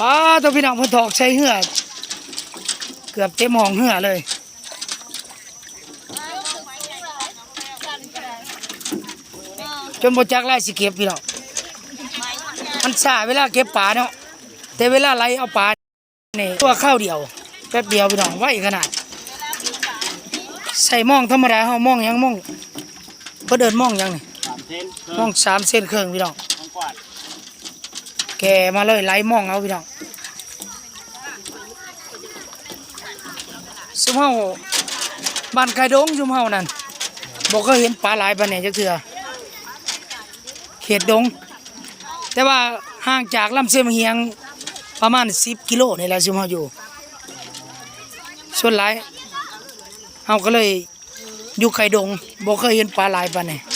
ป้าตัวพี่น้องเพิ่นถอกใช้เหือเกือบเต็มห้องเหือเลยจนบ่จักไล่สิเก็บพี่น้องมันช้าเวลาเก็บปลาเนาะแต่เวลาไล่เอาปลานี่ตัวข้าวเดียวแป๊บเดียวพี่น้องไวขนาด ใส่ม่องธรรมดาเฮามองยังมองเพิ่นเดินมองยังนี่มองสามเส้นเครึ่องพี่น้อง แกมาเลยไล่มองเอาพี่น้องซุมเฮาบ้านไก่ดงซุมเฮานั่นบ่เคยเห็นปลาหลายปานนี้จักเทื่อเขตดง แต่ว่าห่างจากลำเสียมเฮียงประมาณ10กิโลนี่แหละซุมเฮาอยู่ ส่วนหลายเฮาก็เลยอยู่ไก่ดงบ่เคยเห็นปลาหลายปานนี้โดยโดย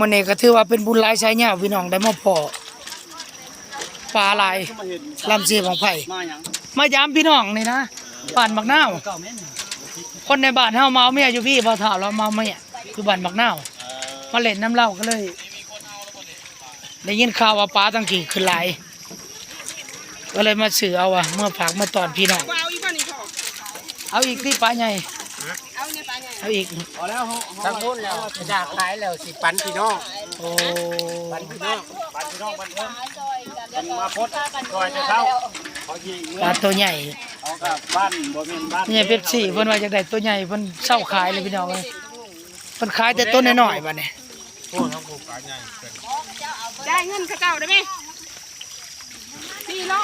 มันนี่ก็ถือว่าเป็นบุญหลายใช้เนี่ยพี่น้องได้มาพอปลาลายลำเสียของไผ่มายังมายามพี่น้องนี่นะบ้านบักนาวเก้าคนในบ้านเฮาเมาเมียอยู่พี่พอถามเราเมาเมียคือบ้านบักนาวมาเล่นน้ำเหล้าก็เลยได้ยินข่าวว่าปลาตั้งกี่ขึ้นหลายก็เลยมาซื้อเอาอะเมื่อฝากมาตอนพี่น้องเอาอีกป่ะนี่พ่อเอาอีกที่ปลาใหญ่ เอาเนี่ยไปไงเอาอีกพอแล้วทั้งนู้นแล้วจะด่าขายแล้วสิปันพี่น้องโอ้ปันพี่น้องปันพี่น้องปันเพิ่มปันมาพดก่อยจะเข้าปลาตัวใหญ่เขากับบ้านบ่แม่นบ้านเนี่ยเป๊ปซี่เพิ่นว่าจะได้ตัวใหญ่เพิ่นเศร้าขายเลยพี่น้องเลยเพิ่นขายแต่ตัวน้อยๆบัดนี้โอ้ทั้งผูกกันใหญ่ได้เงินข้าเจ้าได้ไหมนี่โล